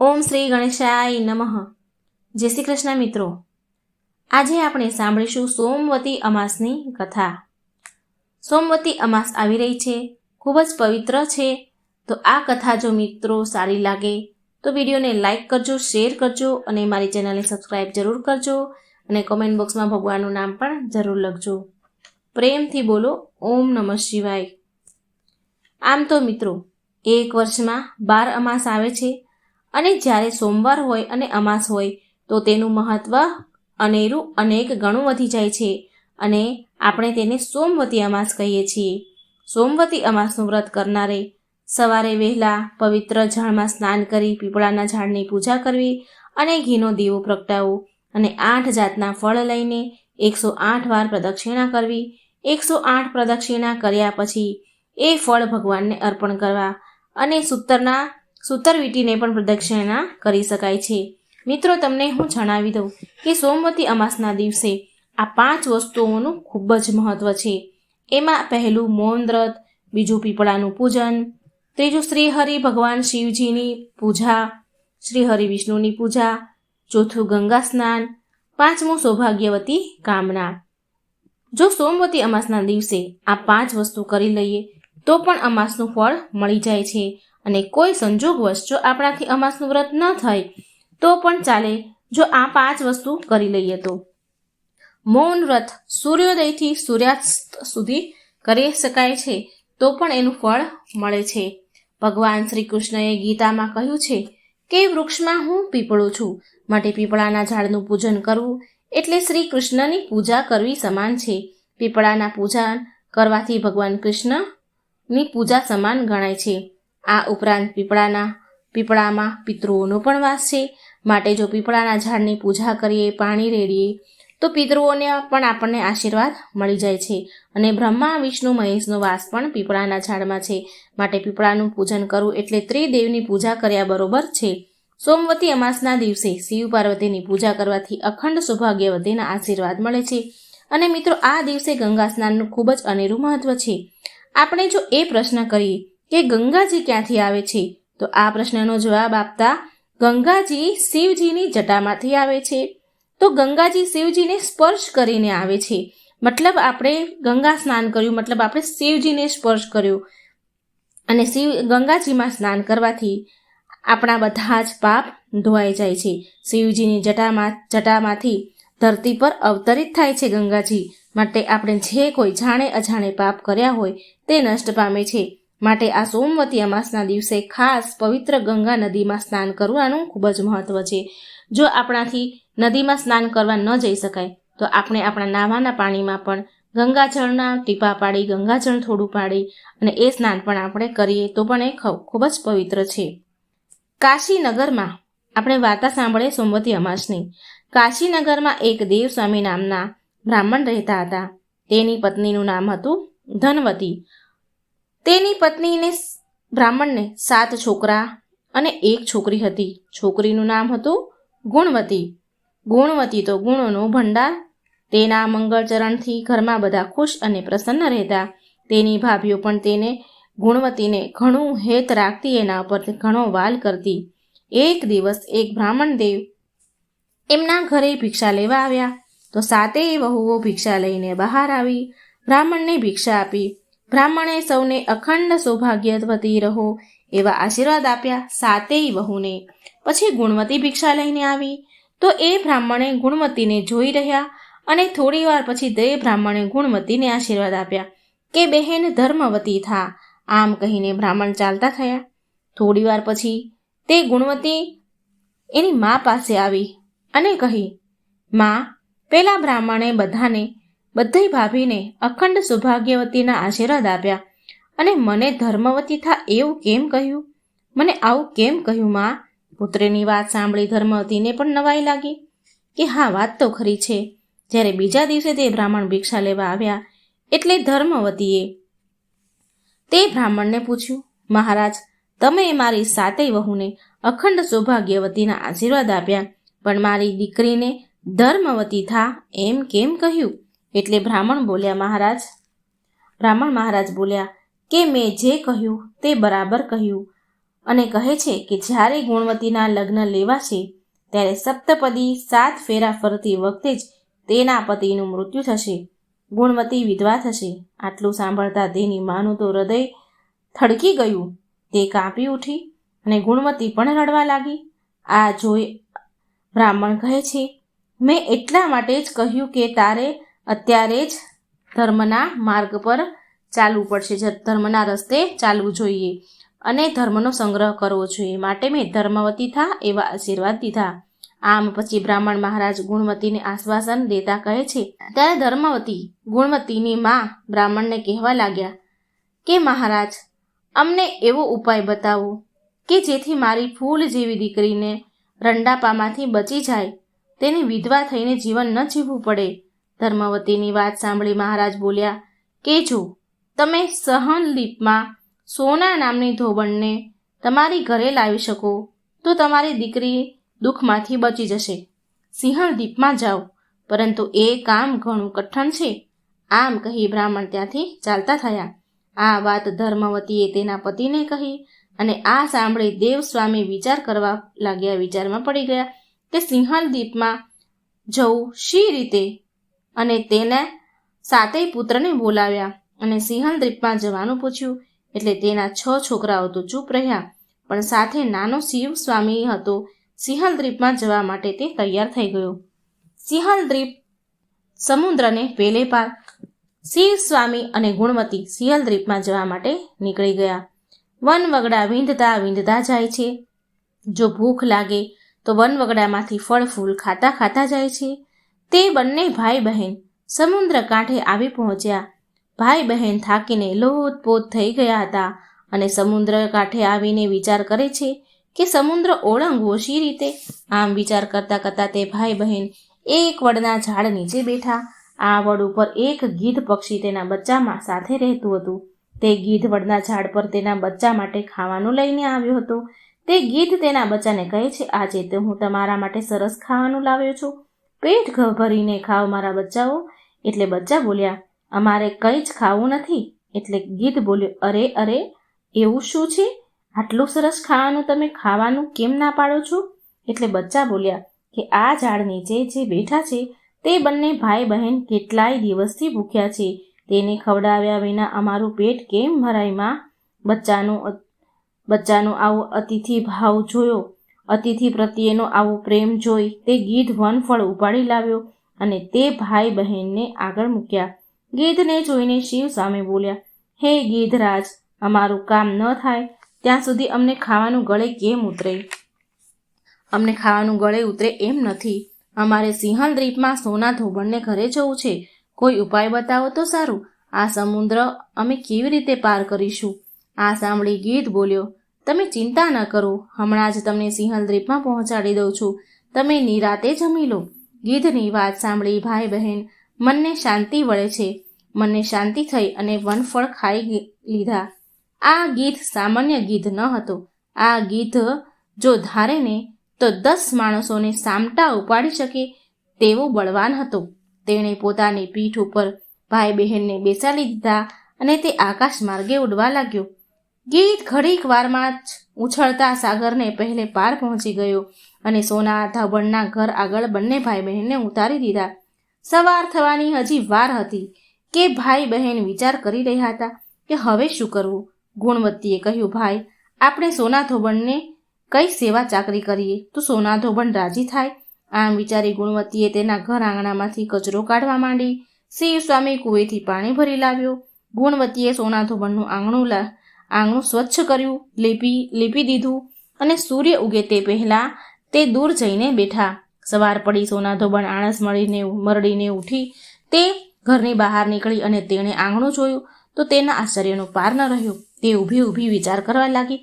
ઓમ શ્રી ગણેશાય નમઃ. જય શ્રી કૃષ્ણ મિત્રો. આજે આપણે સાંભળીશું સોમવતી અમાસની કથા. સોમવતી અમાસ આવી રહી છે, ખૂબ જ પવિત્ર છે, તો આ કથા જો મિત્રો સારી લાગે, તો વિડીયોને લાઈક કરજો, શેર કરજો અને મારી ચેનલને સબસ્ક્રાઈબ જરૂર કરજો અને કોમેન્ટ બોક્સમાં ભગવાનનું નામ પણ જરૂર લખજો. પ્રેમથી બોલો, ઓમ નમઃ શિવાય. આમ તો મિત્રો, એક વર્ષમાં બાર અમાસ આવે છે અને જ્યારે સોમવાર હોય અને અમાસ હોય, તો તેનું મહત્વ અનેરું અનેક ગણું વધી જાય છે. અને આપણે તેને સોમવતી અમાસ કહીએ છીએ. સોમવતી અમાસનું વ્રત કરનારે સવારે વહેલા પવિત્ર જળમાં સ્નાન કરી પીપળાના ઝાડની પૂજા કરવી અને ઘીનો દીવો પ્રગટાવવો અને આઠ જાતના ફળ લઈને એકસો આઠ વાર પ્રદક્ષિણા કરવી. એકસો આઠ પ્રદક્ષિણા કર્યા પછી એ ફળ ભગવાનને અર્પણ કરવા અને સૂતરના સૂતર વીટીને પણ પ્રદક્ષિણા કરી શકાય છે. મિત્રો, તમને હું જણાવી દઉં કે સોમવતી અમાસના દિવસે આ પાંચ વસ્તુઓનું ખૂબ જ મહત્વ છે. એમાં પહેલું મૌન વ્રત, બીજું પીપળાનું પૂજન, ત્રીજું શ્રી હરિ ભગવાન શિવજીની પૂજા શ્રી હરિ વિષ્ણુની પૂજા, ચોથું ગંગા સ્નાન, પાંચમું સૌભાગ્યવતી કામના. જો સોમવતી અમાસના દિવસે આ પાંચ વસ્તુ કરી લઈએ, તો પણ અમાસનું ફળ મળી જાય છે. અને કોઈ સંજોગવશ જો આપણાથી અમાસનું વ્રત ન થાય, તો પણ ચાલે, જો આ પાંચ વસ્તુ કરી લઈએ તો. મૌન વ્રત સૂર્યોદયથી સૂર્યાસ્ત સુધી કરી શકાય છે, તો પણ એનું ફળ મળે છે. ભગવાન શ્રી કૃષ્ણએ ગીતામાં કહ્યું છે કે, વૃક્ષમાં હું પીપળું છું, માટે પીપળાના ઝાડનું પૂજન કરવું એટલે શ્રી કૃષ્ણની પૂજા કરવી સમાન છે. પીપળાના પૂજા કરવાથી ભગવાન કૃષ્ણની પૂજા સમાન ગણાય છે. આ ઉપરાંત પીપળાના પીપળામાં પિતૃઓનો પણ વાસ છે. માટે જો પીપળાના ઝાડની પૂજા કરીએ, પાણી રેડીએ, તો પિતૃઓને પણ આપણને આશીર્વાદ મળી જાય છે. અને બ્રહ્મા, વિષ્ણુ, મહેશનો વાસ પણ પીપળાના ઝાડમાં છે. માટે પીપળાનું પૂજન કરવું એટલે ત્રિદેવની પૂજા કર્યા બરોબર છે. સોમવતી અમાસના દિવસે શિવ પાર્વતીની પૂજા કરવાથી અખંડ સૌભાગ્યવતીના આશીર્વાદ મળે છે. અને મિત્રો, આ દિવસે ગંગા સ્નાનનું ખૂબ જ અનેરું મહત્વ છે. આપણે જો એ પ્રશ્ન કરીએ કે ગંગાજી ક્યાંથી આવે છે? તો આ પ્રશ્નનો જવાબ આપતા ગંગાજી શિવજીની જટામાંથી આવે છે. તો ગંગાજી શિવજીને સ્પર્શ કરીને આવે છે. મતલબ આપણે ગંગા સ્નાન કર્યું, મતલબ આપણે શિવજીને સ્પર્શ કર્યો. અને શિવ ગંગાજીમાં સ્નાન કરવાથી આપણા બધા જ પાપ ધોવાઈ જાય છે. શિવજીની જટામાં, જટામાંથી ધરતી પર અવતરિત થાય છે ગંગાજી. માટે આપણે જે કોઈ જાણે અજાણે પાપ કર્યા હોય, તે નષ્ટ પામે છે. માટે આ સોમવતી અમાસના દિવસે ખાસ પવિત્ર ગંગા નદીમાં સ્નાન કરવાનું ખૂબ જ મહત્વ છે. જો આપણાથી નદીમાં સ્નાન કરવા ન જઈ શકાય, તો આપણે આપણા નાવાના પાણીમાં પણ ગંગાજળના ટીપા પાડી, ગંગાજળ થોડું પાડી અને એ સ્નાન પણ આપણે કરીએ તો પણ એ ખૂબ જ પવિત્ર છે. કાશીનગરમાં આપણે વાર્તા સાંભળે સોમવતી અમાસની. કાશીનગરમાં એક દેવસ્વામી નામના બ્રાહ્મણ રહેતા હતા. તેની પત્નીનું નામ હતું ધનવતી. તેની પત્નીને બ્રાહ્મણને સાત છોકરા અને એક છોકરી હતી. છોકરીનું નામ હતું ગુણવતી. ગુણવતી તો ગુણોનો ભંડાર. તેના મંગળચરણથી ઘરમાં બધા ખુશ અને પ્રસન્ન રહેતા. તેની ભાભીઓ પણ તેને ગુણવતીને ઘણું હેત રાખતી, એના ઉપર ઘણો વાલ કરતી. એક દિવસ એક બ્રાહ્મણ દેવ એમના ઘરે ભિક્ષા લેવા આવ્યા. તો સાતેય વહુઓ ભિક્ષા લઈને બહાર આવી. બ્રાહ્મણને ભિક્ષા આપી. બ્રાહ્મણે સૌને અખંડ સૌભાગ્યવતી રહો, એવા આશીર્વાદ આપ્યા સાતેય વહુને. પછી ગુણવતી ભિક્ષા લઈને આવી. તો એ બ્રાહ્મણે ગુણવતીને જોઈ રહ્યા અને થોડીવાર પછી તે બ્રાહ્મણે ગુણવતીને આશીર્વાદ આપ્યા કે બહેન ધર્મવતી થા, આમ કહીને બ્રાહ્મણ ચાલતા થયા. થોડીવાર પછી તે ગુણવતી એની મા પાસે આવી અને કહી, મા, પેલા બ્રાહ્મણે બધાને બધી ભાભીને અખંડ સૌભાગ્યવતીના આશીર્વાદ આપ્યા. અને મને ધર્મવતી થા એવું કેમ કહ્યું? મને આવું કેમ કહ્યું મા? પુત્રની વાત સાંભળી ધર્મવતીને પણ નવાઈ લાગી કે હા, વાત તો ખરી છે. જ્યારે બીજા દિવસે તે બ્રાહ્મણ ભિક્ષા લેવા આવ્યા એટલે ધર્મવતીએ તે બ્રાહ્મણને પૂછ્યું, મહારાજ, તમે મારી સાતેય વહુને અખંડ સૌભાગ્યવતીના આશીર્વાદ આપ્યા, પણ મારી દીકરીને ધર્મવતી થા એમ કેમ કહ્યું? એટલે બ્રાહ્મણ બોલ્યા, મહારાજ. બ્રાહ્મણ મહારાજ બોલ્યા, કે મેં જે કહ્યું તે બરાબર કહ્યું. અને કહે છે કે જ્યારે ગુણવતીના લગ્ન લેવાશે, ત્યારે સપ્તપદી સાત ફેરા ફરતી વખતે જ તેના પતિનું મૃત્યુ થશે. ગુણવતી વિધવા થશે. આટલું સાંભળતા તેની માનું તો હૃદય થડકી ગયું. તે કાંપી ઉઠી અને ગુણવતી પણ રડવા લાગી. આ જોઈ બ્રાહ્મણ કહે છે, મેં એટલા માટે જ કહ્યું કે તારે અત્યારે જ ધર્મના માર્ગ પર ચાલવું પડશે. ધર્મના રસ્તે ચાલવું જોઈએ અને ધર્મનો સંગ્રહ કરવો જોઈએ. માટે મેં ધર્મવતી થા, એવા આશીર્વાદ દીધા આમ પછી બ્રાહ્મણ મહારાજ ગુણવતીને આશ્વાસન દેતા કહે છે, ત્યારે ધર્મવતી ગુણવતીની માં બ્રાહ્મણને કહેવા લાગ્યા કે, મહારાજ, અમને એવો ઉપાય બતાવો કે જેથી મારી ફૂલ જેવી દીકરીને રંડાપામાંથી બચી જાય. તેને વિધવા થઈને જીવન ન જીવવું પડે. ધર્મવતીની વાત સાંભળી મહારાજ બોલ્યા, કે જો તમે સહનલીપમાં સોના નામની ધોબણને તમારી ઘરે લાવી શકો, તો તમારી દીકરી દુઃખમાંથી બચી જશે. સિંહણ દીપમાં જાઓ, પરંતુ એ કામ ઘણું કઠણ છે. આમ કહી બ્રાહ્મણ ત્યાંથી ચાલતા થયા. આ વાત ધર્મવતીએ તેના પતિને કહી અને આ સાંભળી દેવસ્વામી વિચાર કરવા લાગ્યા. વિચારમાં પડી ગયા કે સિંહણ દીપમાં જવું શી રીતે અને તેને સાતેય પુત્રને બોલાવ્યા અને સિંહલ દ્વીપમાં જવાનું પૂછ્યું. એટલે તેના છ છોકરાઓ તો ચૂપ રહ્યા, પણ સાથે નાનો શિવ સ્વામી હતો. સિંહલ દ્વીપમાં જવા માટે તે તૈયાર થઈ ગયો. સિંહલ દ્વીપ સમુદ્રને પેલે પાર, શિવ સ્વામી અને ગુણવતી સિંહલ દ્વીપમાં જવા માટે નીકળી ગયા. વન વગડા વીંધતા વીંધતા જાય છે. જો ભૂખ લાગે, તો વન વગડામાંથી ફળ ફૂલ ખાતા ખાતા જાય છે. તે બંને ભાઈ બહેન સમુદ્ર કાંઠે આવી પહોંચ્યા. ભાઈ બહેન થાકીને લોતપોત થઈ ગયા હતા અને સમુદ્ર કાંઠે આવીને વિચાર કરે છે કે સમુદ્ર ઓળંગવો શી રીતે. આમ વિચાર કરતા કરતા તે ભાઈ બહેન એક વડના ઝાડ નીચે બેઠા. આ વડ ઉપર એક ગીધ પક્ષી તેના બચ્ચામાં સાથે રહેતું હતું. તે ગીધ વડના ઝાડ પર તેના બચ્ચા માટે ખાવાનું લઈને આવ્યો હતો. તે ગીધ તેના બચ્ચાને કહે છે, આજે તો હું તમારા માટે સરસ ખાવાનું લાવ્યો છું. પેટ ભરીને ખાઓ મારા બચ્ચાઓ. એટલે બચ્ચા બોલ્યા, અમારે કંઈ જ ખાવું નથી. એટલે ગીધ બોલ્યો, અરે અરે, એવું શું છે? આટલું સરસ ખાવાનું તમે ખાવાનું કેમ ના પાડો છો? એટલે બચ્ચા બોલ્યા, કે આ ઝાડ નીચે જે બેઠા છે, તે બંને ભાઈ બહેન કેટલાય દિવસથી ભૂખ્યા છે. તેને ખવડાવ્યા વિના અમારું પેટ કેમ ભરાયમાં બચ્ચાનું બચ્ચાનો આવો અતિથિ ભાવ જોયો. અતિથિ પ્રત્યેનો આવો પ્રેમ જોઈ તે ગીધ વનફળ ઉપાડી લાવ્યો અને તે ભાઈ બહેનને આગળ મૂક્યા. ગીધને જોઈને શિવ સામે બોલ્યા, હે ગીધરાજ અમારું કામ ન થાય. ત્યાં સુધી અમને ખાવાનું ગળે કેમ ઉતરે? અમને ખાવાનું ગળે ઉતરે એમ નથી. અમારે સિંહલ દ્વીપમાં સોના ધોબણને ઘરે જવું છે. કોઈ ઉપાય બતાવો તો સારું. આ સમુદ્ર અમે કેવી રીતે પાર કરીશું? આ સાંભળી ગીધ બોલ્યો તમે ચિંતા ન કરો. હમણાં જ તમને સિંહલ દ્વીપમાં પહોંચાડી દઉં છું. તમે નિરાતે જમી લો. ગીધની વાત સાંભળી ભાઈ બહેન મનને શાંતિ વળે છે. મને શાંતિ થઈ અને વનફળ ખાઈ લીધા. આ ગીધ સામાન્ય ગીધ ન હતો. આ ગીધ જો ધારે ને, તો દસ માણસોને સામટા ઉપાડી શકે તેવો બળવાન હતો. તેણે પોતાની પીઠ ઉપર ભાઈ બહેનને બેસાડી દીધા અને તે આકાશ માર્ગે ઉડવા લાગ્યો. ગીત ઘડીક વારમાં જ ઉછળતા સાગરને પહેલે પાર પહોંચી ગયો અને સોના ધાબણના ઘર આગળ બંને ભાઈ બહેનને ઉતારી દીધા. સવાર થવાની હજી વાર હતી કે ભાઈ બહેન વિચાર કરી રહ્યા હતા કે હવે શું કરવું? ગુણવત્તીએ કહ્યું, ભાઈ, આપણે સોના ધોબણને કઈ સેવા ચાકરી કરીએ? તો સોના ધોબણ રાજી થાય. આમ વિચારી ગુણવત્તીએ તેના ઘર આંગણામાંથી કચરો કાઢવા માંડી. શિવ સ્વામી કુવેથી પાણી ભરી લાવ્યો. ગુણવત્તીએ સોના ધોબણનું આંગણું આંગણું સ્વચ્છ કર્યું, લીપી લીપી દીધું અને સૂર્ય ઉગે તે પહેલાં તે દૂર જઈને બેઠા. સવાર પડી સોના ધોબણ આણસ મળીને મરડીને ઉઠી તે ઘરની બહાર નીકળી અને તેણે આંગણું જોયું તો તેના આશ્ચર્યનો પાર ન રહ્યો. તે ઊભી ઊભી વિચાર કરવા લાગી.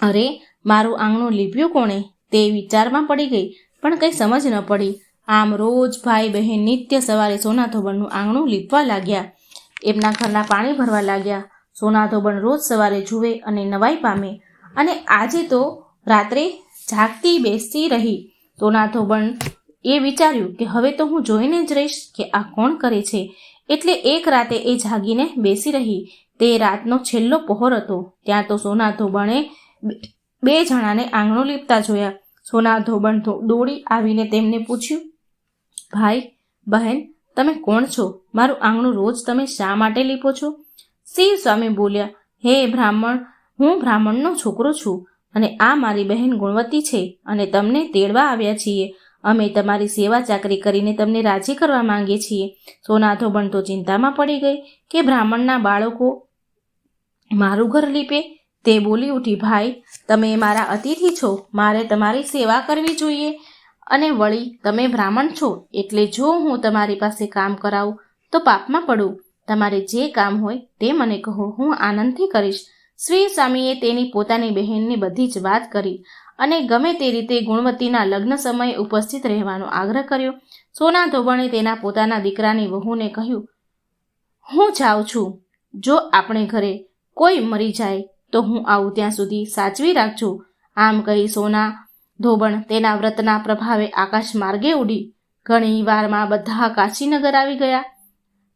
અરે, મારું આંગણું લીપ્યું કોણે? તે વિચારમાં પડી ગઈ, પણ કંઈ સમજ ન પડી. આમ રોજ ભાઈ બહેન નિત્ય સવારે સોના ધોબણનું આંગણું લીપવા લાગ્યા. એમના ઘરના પાણી ભરવા લાગ્યા. સોના ધોબણ રોજ સવારે જુએ અને નવાઈ પામે. અને આજે તો રાત્રે જાગતી બેસતી રહી. સોના ધોબણ એ વિચાર્યું કે હવે તો હું જોઈને જ રહીશ કે આ કોણ કરે છે. એટલે એક રાતે એ જાગીને બેસી રહી. તે રાતનો છેલ્લો પહોર હતો. ત્યાં તો સોના ધોબણે બે જણાને આંગણું લીપતા જોયા. સોના ધોબણ દોડી આવીને તેમને પૂછ્યું, ભાઈ, બહેન, તમે કોણ છો? મારું આંગણું રોજ તમે શા માટે લીપો છો? શિવ સ્વામી બોલ્યા, હે બ્રાહ્મણ, હું બ્રાહ્મણનો છોકરો છું અને આ મારી બહેન ગુણવતી છે અને તમને તેડવા આવ્યા છીએ. અમે તમારી સેવા ચાકરી કરીને તમને રાજી કરવા માંગીએ છીએ. સોનાથો બન તો ચિંતામાં પડી ગઈ કે બ્રાહ્મણના બાળકો મારું ઘર લીપે. તે બોલી ઉઠી, ભાઈ, તમે મારા અતિથિ છો. મારે તમારી સેવા કરવી જોઈએ. અને વળી, તમે બ્રાહ્મણ છો. એટલે જો હું તમારી પાસે કામ કરાવું, તો પાપમાં પડું. તમારે જે કામ હોય તે મને કહો, હું આનંદથી કરીશ. શ્રી સ્વામીએ તેની પોતાની બહેનની બધી જ વાત કરી અને ગમે તે રીતે ગુણવતીના લગ્ન સમયે ઉપસ્થિત રહેવાનો આગ્રહ કર્યો. સોના ધોબણે તેના પોતાના દીકરાની વહુને કહ્યું, હું જાઉં છું. જો આપણે ઘરે કોઈ મરી જાય, તો હું આવું ત્યાં સુધી સાચવી રાખજો. આમ કહી સોના ધોબણ તેના વ્રતના પ્રભાવે આકાશ માર્ગે ઉડી. ઘણી વારમાં બધા કાશીનગર આવી ગયા.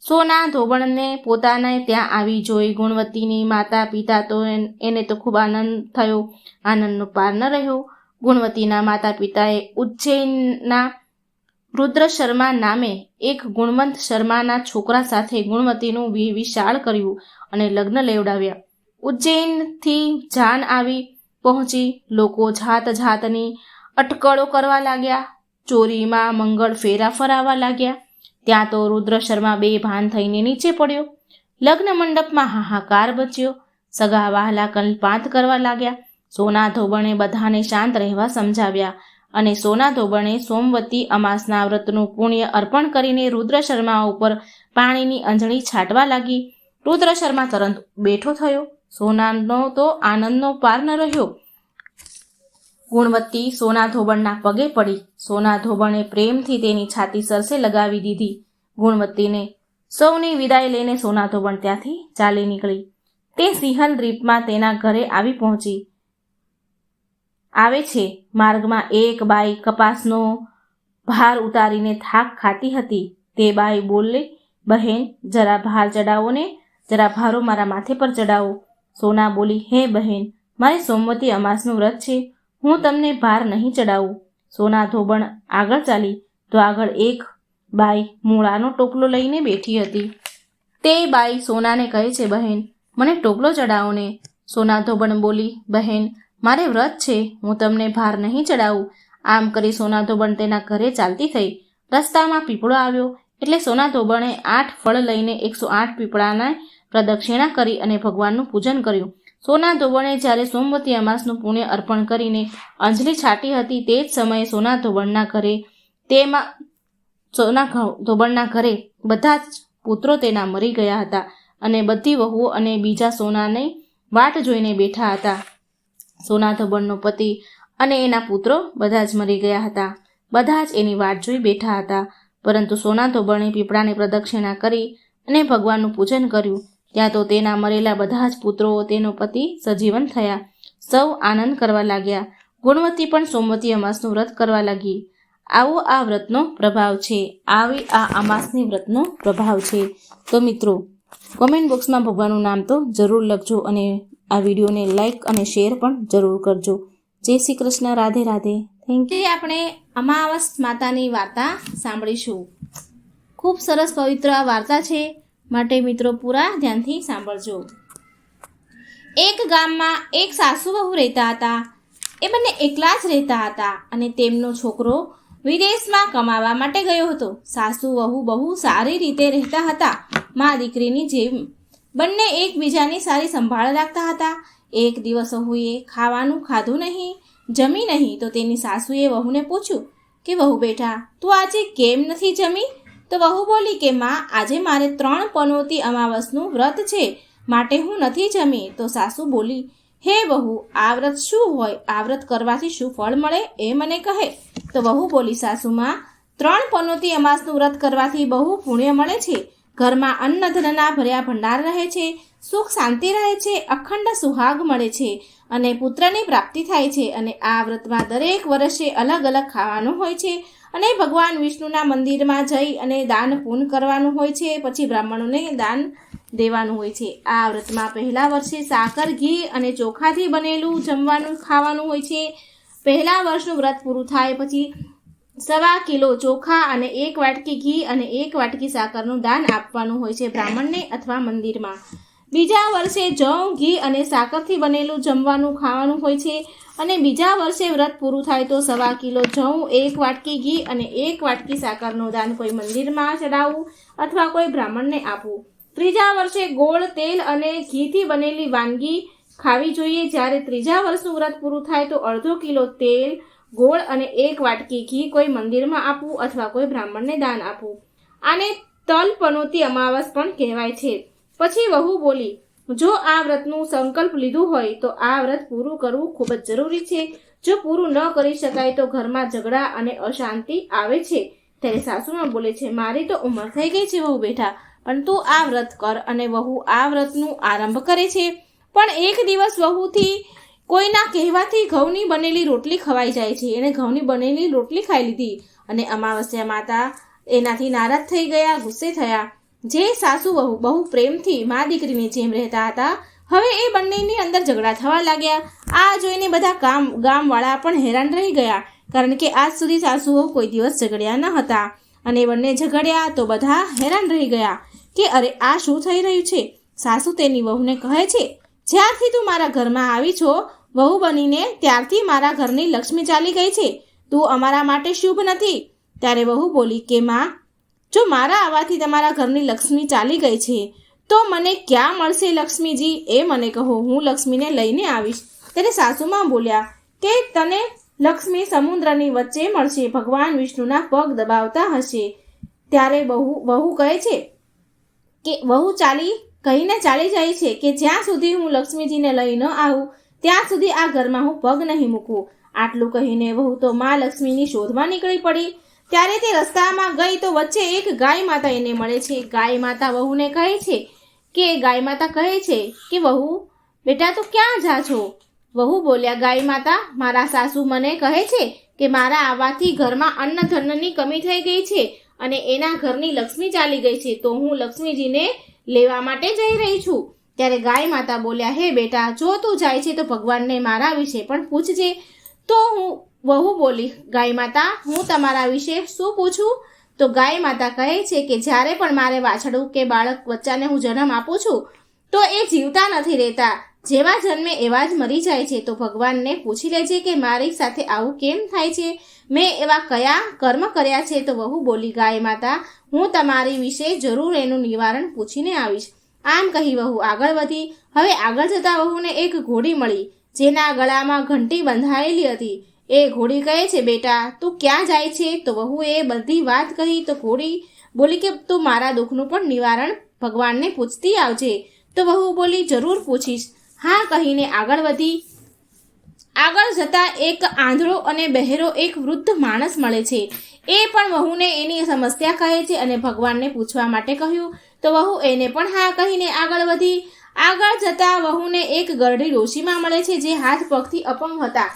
સોના, ધોબણને પોતાને ત્યાં આવી જોઈ ગુણવતીની માતા પિતા તો એને તો ખૂબ આનંદ થયો. આનંદનો પાર ન રહ્યો. ગુણવતીના માતા પિતાએ ઉજ્જૈનના રુદ્ર શર્મા નામે એક ગુણવંત શર્માના છોકરા સાથે ગુણવતીનું વિશાળ કર્યું અને લગ્ન લેવડાવ્યા. ઉજ્જૈનથી જાન આવી પહોંચી. લોકો જાત જાતની અટકળો કરવા લાગ્યા. ચોરીમાં મંગળ ફેરા ફરાવા લાગ્યા. ત્યાં તો રુદ્ર શર્મા બે ભાન થઈને નીચે પડ્યો. લગ્ન મંડપમાં હાહાકાર બચ્યો. સગા વહાલા કલ્પાંત કરવા લાગ્યા. સોના ધોબણે બધાને શાંત રહેવા સમજાવ્યા અને સોના ધોબણે સોમવતી અમાસના વ્રતનું પુણ્ય અર્પણ કરીને રુદ્ર શર્મા ઉપર પાણીની અંજળી છાંટવા લાગી. રુદ્ર શર્મા તરત બેઠો થયો. સોનાનો તો આનંદનો પાર ન રહ્યો. ગુણવત્તી સોના ધોબણના પગે પડી. સોના ધોબણે પ્રેમથી તેની છાતી સરસે લગાવી દીધી. ગુણવત્તીને સૌની વિદાય લઈને સોના ધોબણ ત્યાંથી ચાલી નીકળી. તે સિંહલ દ્વીપમાં તેના ઘરે આવી પહોંચી. આવે છે. માર્ગમાં એક બાઈ કપાસનો ભાર ઉતારીને થાક ખાતી હતી. તે બાઈ બોલે, બહેન, જરા ભાર ચડાવો ને. જરા ભારો મારા માથે પર ચડાવો સોના બોલી, હે બહેન, મારે સોમવતી અમાસનું વ્રત છે. હું તમને ભાર નહીં ચડાવું. સોના ધોબણ આગળ ચાલી, તો આગળ એક બાઈ મૂળાનો ટોપલો લઈને બેઠી હતી. તે બાઈ સોનાને કહે છે, બહેન, મને ટોપલો ચડાવો ને. સોના ધોબણ બોલી, બહેન, મારે વ્રત છે. હું તમને ભાર નહીં ચડાવું. આમ કરી સોના ધોબણ તેના ઘરે ચાલતી થઈ. રસ્તામાં પીપળો આવ્યો, એટલે સોના ધોબણે આઠ ફળ લઈને એકસો આઠ પીપળાના પ્રદક્ષિણા કરી અને ભગવાનનું પૂજન કર્યું. સોના ધોબણે જ્યારે સોમવતી અમાસનું પુણ્ય અર્પણ કરીને અંજલિ છાટી હતી, તે જ સમયે સોના ધોબણના ઘરે તેમાં, સોના ધોબણના ઘરે બધા જ પુત્રો તેના મરી ગયા હતા અને બધી વહુઓ અને બીજા સોનાને વાટ જોઈને બેઠા હતા. સોના ધોબણનો પતિ અને એના પુત્રો બધા જ મરી ગયા હતા. બધા જ એની વાટ જોઈ બેઠા હતા. પરંતુ સોના ધોબણે પીપળાની પ્રદક્ષિણા કરી અને ભગવાનનું પૂજન કર્યું. ત્યાં તો તેના મરેલા બધા જ પુત્રો તેનો પતિ સજીવન થયા. સૌ આનંદ કરવા લાગ્યા. ગુણવતી પણ સોમવતી અમાસનું વ્રત કરવા લાગી. આવો આ વ્રતનો પ્રભાવ છે. આવી આ અમાસની વ્રતનો પ્રભાવ છે. તો મિત્રો કોમેન્ટ બોક્સમાં ભગવાનનું નામ તો જરૂર લખજો અને આ વિડીયોને લાઈક અને શેર પણ જરૂર કરજો. જય શ્રી કૃષ્ણ. રાધે રાધે. થેન્ક યુ આપણે અમાવસ માતાની વાર્તા સાંભળીશું. ખૂબ સરસ પવિત્ર આ વાર્તા છે. માટે મિત્રો પૂરા ધ્યાનથી સાંભળજો. એક ગામમાં એક સાસુ વહુ રહેતા હતા. એ બંને એકલા જ રહેતા હતા અને તેમનો છોકરો વિદેશમાં કમાવા માટે ગયો હતો. સાસુ વહુ બહુ સારી રીતે રહેતા હતા. મા દીકરીની જેમ બંને એકબીજાની સારી સંભાળ રાખતા હતા. એક દિવસ વહુએ ખાવાનું ખાધું નહીં, જમી નહીં તો તેની સાસુએ વહુને પૂછ્યું કે, વહુ બેટા, તું આજે કેમ નથી જમી? તો વહુ બોલી કે માં, આજે મારે ત્રણ પનોતી અમાવસનું વ્રત છે, માટે હું નથી જમી. તો સાસુ બોલી, હે વહુ, આ વ્રત શું હોય? આ વ્રત કરવાથી શું ફળ મળે? એ મને કહે. તો વહુ બોલી, સાસુમાં, ત્રણ પનોતી અમાસનું વ્રત કરવાથી બહુ પુણ્ય મળે છે ઘરમાં અન્ન ધનના ભર્યા ભંડાર રહે છે, સુખ શાંતિ રહે છે, અખંડ સુહાગ મળે છે અને પુત્રની પ્રાપ્તિ થાય છે અને આ વ્રતમાં દરેક વર્ષે અલગ અલગ ખાવાનું હોય છે અને ભગવાન વિષ્ણુના મંદિરમાં જઈ અને દાન પૂર્ણ કરવાનું હોય છે, પછી બ્રાહ્મણોને દાન દેવાનું હોય છે. આ વ્રતમાં પહેલા વર્ષે સાકર, ઘી અને ચોખાથી બનેલું જમવાનું ખાવાનું હોય છે. પહેલા વર્ષનું વ્રત પૂરું થાય પછી સવા કિલો ચોખા અને એક વાટકી ઘી અને એક વાટકી સાકરનું દાન આપવાનું હોય છે બ્રાહ્મણને અથવા મંદિરમાં. બીજા વર્ષે જવ ઘી અને સાકરથી બનેલું જમવાનું ખાવાનું હોય છે અને બીજા વર્ષે વ્રત પૂરું થાય તો સવા કિલો જવ એક વાટકી ઘી અને એક વાટકી સાકરનું દાન કોઈ મંદિરમાં ચડાવવું અથવા કોઈ બ્રાહ્મણને આપવું. ત્રીજા વર્ષે ગોળ, તેલ અને ઘીથી બનેલી વાનગી ખાવી જોઈએ. જ્યારે ત્રીજા વર્ષનું વ્રત પૂરું થાય તો અડધો કિલો તેલ ગોળ અને એક વાટકી ઘી કોઈ મંદિરમાં આપવું અથવા કોઈ બ્રાહ્મણને દાન આપવું. આને તલ પનોતી અમાવસ પણ કહેવાય છે. પછી વહુ બોલી, જો આ વ્રતનું સંકલ્પ લીધું હોય તો આ વ્રત પૂરું કરવું ખૂબ જ જરૂરી છે. જો પૂરું ન કરી શકાય તો ઘરમાં ઝઘડા અને અશાંતિ આવે છે. ત્યારે સાસુમાં બોલે છે, મારી તો ઉંમર થઈ ગઈ છે વહુ બેઠા પણ તું આ વ્રત કર અને વહુ આ વ્રતનું આરંભ કરે છે. પણ એક દિવસ વહુથી કોઈના કહેવાથી ઘઉંની બનેલી રોટલી ખવાઈ જાય છે. એણે ઘઉંની બનેલી રોટલી ખાઈ લીધી અને અમાવસ્યા માતા એનાથી નારાજ થઈ ગયા, ગુસ્સે થયા. જે સાસુ વહુ બહુ પ્રેમથી મા દીકરીની જેમ રહેતા હતા, હવે એ બંનેની અંદર ઝઘડા થવા લાગ્યા. આ જોઈને બધા ગામ, ગામવાળા પણ હેરાન રહી ગયા, કારણ કે આજ સુધી સાસુઓ કોઈ દિવસ ઝઘડ્યા ન હતા. અને બંને ઝઘડ્યા તો બધા હેરાન રહી ગયા કે અરે આ શું થઈ રહ્યું છે? સાસુ તેની વહુને કહે છે, જ્યારથી તું મારા ઘરમાં આવી છો વહુ બનીને ત્યારથી મારા ઘરની લક્ષ્મી ચાલી ગઈ છે. તું અમારા માટે શુભ નથી. ત્યારે વહુ બોલી, કે માં, જો મારા આવવાથી તમારા ઘરની લક્ષ્મી ચાલી ગઈ છે, તો મને ક્યાં મળશે લક્ષ્મીજી? એ મને કહો, હું લક્ષ્મીને લઈને આવીશ. ત્યારે સાસુમાં બોલ્યા કે તને લક્ષ્મી સમુદ્રની વચ્ચે મળશે. ભગવાન વિષ્ણુના પગ દબાવતા હશે. ત્યારે બહુ વહુ કહે છે કે, વહુ ચાલી, કહીને ચાલી જાય છે કે જ્યાં સુધી હું લક્ષ્મીજીને લઈ ન આવું ત્યાં સુધી આ ઘરમાં હું પગ નહીં મૂકું. આટલું કહીને વહુ તો મા લક્ષ્મીની શોધમાં નીકળી પડી. ત્યારે તે રસ્તામાં ગઈ તો વચ્ચે એક ગાય માતા એને મળે છે. ગાય માતા વહુને કહે છે કે, ગાય માતા કહે છે કે, વહુ, બેટા તું ક્યાં જા છો? વહુ બોલ્યા, ગાય માતા, મારા સાસુ મને કહે છે કે મારા આવવાથી ઘરમાં અન્ન ધનની કમી થઈ ગઈ છે અને એના ઘરની લક્ષ્મી ચાલી ગઈ છે. તો હું લક્ષ્મીજીને લેવા માટે જઈ રહી છું. ત્યારે ગાય માતા બોલ્યા, હે બેટા, જો તું જાય છે તો ભગવાનને મારા વિશે પણ પૂછજે. તો હું વહુ બોલી, ગાય માતા, હું તમારા વિશે શું પૂછું? તો ગાય માતા કહે છે કે, જ્યારે પણ મારે વાછડું કે બાળક બચ્ચાને હું જન્મ આપું છું, તો એ જીવતા નથી રહેતા. જેવા જન્મે એવા જ મરી જાય છે. તો ભગવાનને પૂછી લેજે કે, મારી સાથે આવું કેમ થાય છે? મેં એવા કયા કર્મ કર્યા છે? તો વહુ બોલી, ગાય માતા, હું તમારી વિશે જરૂર એનું નિવારણ પૂછીને આવીશ. આમ કહી વહુ, આગળ વધી. હવે આગળ જતા વહુને એક ઘોડી મળી, જેના ગળામાં ઘંટી બંધાયેલી હતી. એ ઘોડી કહે છે, બેટા, તું ક્યાં જાય છે? તો વહુએ બધી વાત કહી તો ઘોડી બોલી કે, તું મારા દુઃખનું પણ નિવારણ ભગવાનને પૂછતી આવજે. તો વહુ બોલી, જરૂર પૂછીશ. હા કહીને આગળ વધી. આગળ જતા એક આંધળો અને બહેરો એક વૃદ્ધ માણસ મળે છે. એ પણ વહુને એની સમસ્યા કહે છે અને ભગવાનને પૂછવા માટે કહ્યું તો વહુ એને પણ હા કહીને આગળ વધી. આગળ જતા વહુને એક ગરડી ડોશીમાં મળે છે જે હાથ પગથી અપંગ હતા.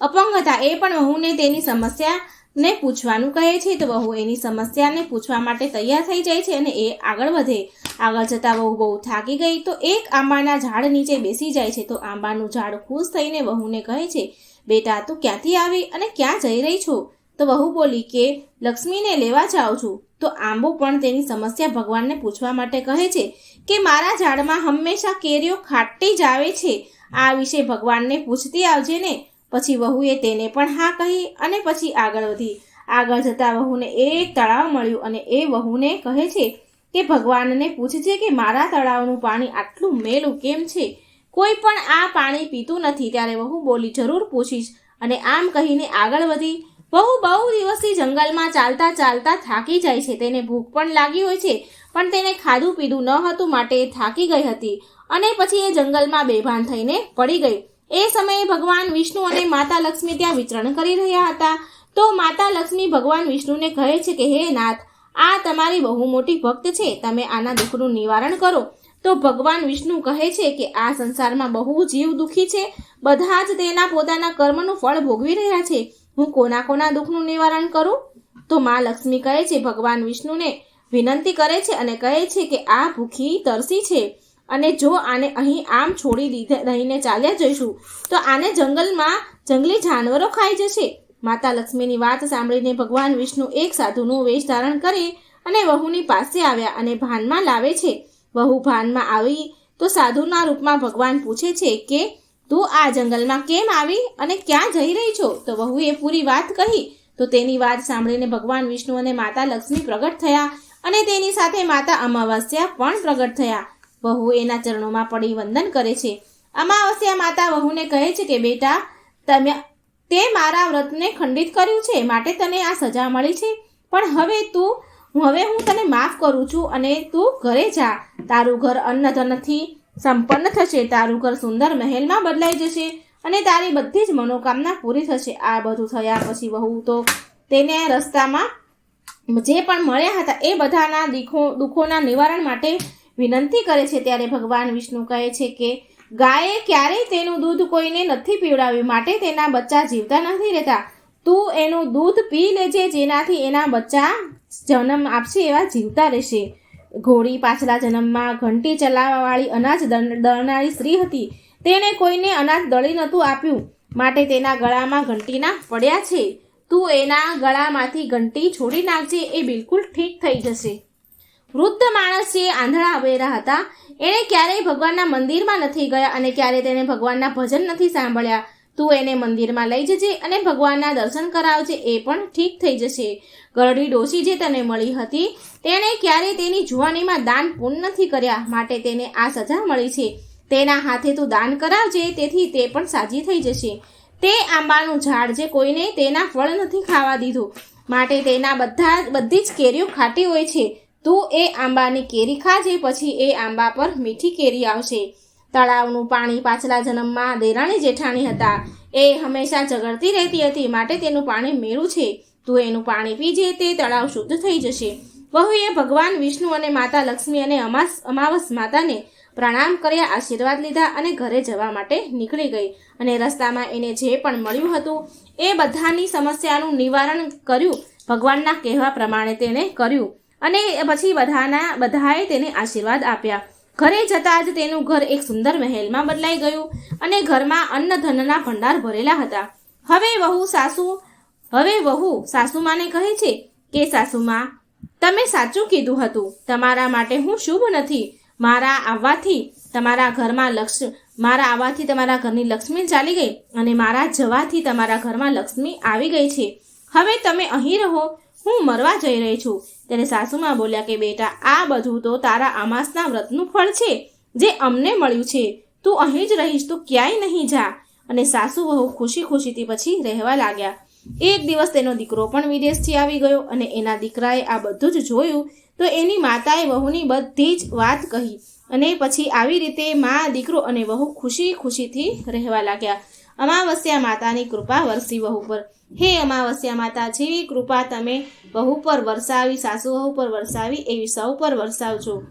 અપંગ હતા એ પણ વહુને તેની સમસ્યાને પૂછવાનું કહે છે. તો વહુ એની સમસ્યાને પૂછવા માટે તૈયાર થઈ જાય છે અને એ આગળ વધે. આગળ જતા વહુ બહુ થાકી ગઈ તો એક આંબાના ઝાડ નીચે બેસી જાય છે. તો આંબાનું ઝાડ ખુશ થઈને વહુને કહે છે, બેટા, તું ક્યાંથી આવી અને ક્યાં જઈ રહી છો? તો વહુ બોલી કે, લક્ષ્મીને લેવા જાઉં છું. તો આંબો પણ તેની સમસ્યા ભગવાનને પૂછવા માટે કહે છે કે મારા ઝાડમાં હંમેશા કેરીઓ ખાટી જ આવે છે. આ વિશે ભગવાનને પૂછતી આવજે ને. પછી વહુએ તેને પણ હા કહી અને પછી આગળ વધી. આગળ જતા વહુને એક તળાવ મળ્યું અને એ વહુને કહે છે કે ભગવાનને પૂછજે કે મારા તળાવનું પાણી આટલું મેલું કેમ છે? કોઈ પણ આ પાણી પીતું નથી ત્યારે વહુ બોલી, જરૂર પૂછીશ. અને આમ કહીને આગળ વધી. વહુ બહુ દિવસથી જંગલમાં ચાલતા ચાલતા થાકી જાય છે. તેને ભૂખ પણ લાગી હોય છે, પણ તેને ખાધું પીધું ન હતું માટે થાકી ગઈ હતી અને પછી એ જંગલમાં બેભાન થઈને પડી ગઈ. એ સમયે ભગવાન વિષ્ણુ અને માતા લક્ષ્મી ત્યાં વિચરણ કરી રહ્યા હતા. તો માતા લક્ષ્મી ભગવાન વિષ્ણુને કહે છે કે, હે નાથ, આ તમારી બહુ મોટી ભક્ત છે. તમે આના દુઃખનું નિવારણ કરો. તો ભગવાન વિષ્ણુ કહે છે કે, આ સંસારમાં બહુ જીવ દુઃખી છે. બધા જ તેના પોતાના કર્મનું ફળ ભોગવી રહ્યા છે. હું કોના કોના દુઃખનું નિવારણ કરું? તો મા લક્ષ્મી કહે છે, ભગવાન વિષ્ણુને વિનંતી કરે છે અને કહે છે કે આ ભૂખી તરસી છે અને જો આને અહીં આમ છોડી દીધે રહીને ચાલ્યા જઈશું, તો આને જંગલમાં જંગલી જાનવરો ખાઈ જશે. માતા લક્ષ્મીની વાત સાંભળીને ભગવાન વિષ્ણુ એક સાધુનું વેશ ધારણ કરી અને વહુની પાસે આવ્યા અને ભાનમાં લાવે છે. વહુ ભાનમાં આવી તો સાધુના રૂપમાં ભગવાન પૂછે છે કે તું આ જંગલમાં કેમ આવી અને ક્યાં જઈ રહી છો? તો વહુએ પૂરી વાત કહી. તો તેની વાત સાંભળીને ભગવાન વિષ્ણુ અને માતા લક્ષ્મી પ્રગટ થયા અને તેની સાથે માતા અમાવસ્યા પણ પ્રગટ થયા. વહુ એના ચરણોમાં પડી વંદન કરે છે. અમાવસ્યા માતા વહુને કહે છે કે, બેટા, તમે તે મારા વ્રતને ખંડિત કર્યું છે. માટે તને આ સજા મળી છે. પણ હવે તું, હવે હું તને માફ કરું છું અને તું ઘરે જા. તારું ઘર અન્નધનથી સંપન્ન થશે, તારું ઘર સુંદર મહેલમાં બદલાઈ જશે અને તારી બધી જ મનોકામના પૂરી થશે. આ બધું થયા પછી વહુ તો તેને રસ્તામાં જે પણ મળ્યા હતા એ બધાના દીખો, દુઃખોના નિવારણ માટે વિનંતી કરે છે. ત્યારે ભગવાન વિષ્ણુ કહે છે કે, ગાયે ક્યારેય તેનું દૂધ કોઈને નથી પીવડાવ્યું, માટે તેના બચ્ચા જીવતા નથી રહેતા. તું એનું દૂધ પી લેજે, જેનાથી એના બચ્ચા જન્મ આપશે, એવા જીવતા રહેશે. ઘોડી પાછલા જન્મમાં ઘંટી ચલાવવાવાળી અનાજ દળ- દળનારી સ્ત્રી હતી. તેણે કોઈને અનાજ દળી નહોતું આપ્યું. માટે તેના ગળામાં ઘંટીના પડ્યા છે. તું એના ગળામાંથી ઘંટી છોડી નાખજે, એ બિલકુલ ઠીક થઈ જશે. વૃદ્ધ માણસ જે આંધળા અવેરા હતા. એણે ક્યારેય ભગવાનના મંદિરમાં નથી ગયા અને ક્યારેય તેણે ભગવાનના ભજન નથી સાંભળ્યા. તું એને મંદિરમાં લઈ જજે અને ભગવાનના દર્શન કરાવજે, એ પણ ઠીક થઈ જશે. ગરડી ડોશી જે તને મળી હતી, તેણે ક્યારેય તેની જુવાનીમાં દાન પૂર્ણ નથી કર્યા, માટે તેને આ સજા મળી છે. તેના હાથે તું દાન કરાવજે, તેથી તે પણ સાજી થઈ જશે. તે આંબાનું ઝાડ જે કોઈને તેના ફળ નથી ખાવા દીધું, માટે તેના બધા, બધી જ કેરીઓ ખાટી હોય છે. તું એ આંબાની કેરી ખાજે, પછી એ આંબા પર મીઠી કેરી આવશે. તળાવનું પાણી પાછલા જન્મમાં દેરાણી જેઠાણી હતા. એ હંમેશા ઝઘડતી રહેતી હતી, માટે તેનું પાણી મેળું છે. તું એનું પાણી પીજે, તે તળાવ શુદ્ધ થઈ જશે. વહુએ ભગવાન વિષ્ણુ અને માતા લક્ષ્મી અને અમાસ, અમાવસ માતાને પ્રણામ કર્યા, આશીર્વાદ લીધા અને ઘરે જવા માટે નીકળી ગઈ. અને રસ્તામાં એને જે પણ મળ્યું હતું, એ બધાની સમસ્યાનું નિવારણ કર્યું. ભગવાનના કહેવા પ્રમાણે તેણે કર્યું. અને પછી બધાના, બધાએ તેને આશીર્વાદ આપ્યા. ઘરે જતાં જ તેનું ઘર એક સુંદર મહેલમાં બદલાઈ ગયું અને ઘરમાં અન્ન ધનના ભંડાર ભરેલા હતા. હવે વહુ સાસુ, હવે વહુ સાસુમાને કહે છે કે, સાસુમા, તમે સાચું કીધું હતું. તમારા માટે હું શુભ નથી. મારા આવવાથી તમારા ઘરમાં લક્ષ્મી મારા આવવાથી તમારા ઘરની લક્ષ્મી ચાલી ગઈ અને મારા જવાથી તમારા ઘરમાં લક્ષ્મી આવી ગઈ છે. હવે તમે અહીં રહો. હું મરવા જઈ રહી છું. ત્યારે સાસુમાં બોલ્યા કે, બેટા, આ બધું તો તારા અમાસના વ્રતનું ફળ છે, જે અમને મળ્યું છે. તું અહીં જ રહીશ, તું ક્યાંય નહીં જા. અને સાસુ વહુ ખુશી ખુશીથી પછી રહેવા લાગ્યા. એક દિવસ તેનો દીકરો પણ વિદેશથી આવી ગયો અને એના દીકરાએ આ બધું જ જોયું તો એની માતાએ વહુની બધી જ વાત કહી અને પછી આવી રીતે મા, દીકરો અને વહુ ખુશી ખુશીથી રહેવા લાગ્યા. અમાવસ્યા માતાની કૃપા વરસી વહુ પર. હે અમાવસ્યા માતા, જેવી કૃપા તમે બહુ પર વરસાવી સાસુ વહુ પર વરસાવી, એવી સૌ પર વરસાવજો.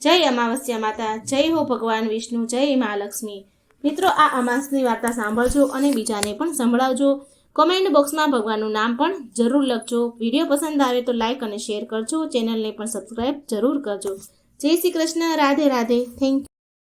જય અમાવસ્યા માતા, જય હો ભગવાન વિષ્ણુ, જય મા લક્ષ્મી. મિત્રો, આ અમાસની વાર્તા સાંભળજો અને બીજાને પણ સંભળાવજો. કોમેન્ટ બોક્સમાં ભગવાનનું નામ પણ જરૂર લખજો. વીડિયો પસંદ આવે તો લાઇક અને શેર કરજો. ચેનલને પણ સબસ્ક્રાઈબ જરૂર કરજો. જય શ્રી કૃષ્ણ. રાધે રાધે. થેન્ક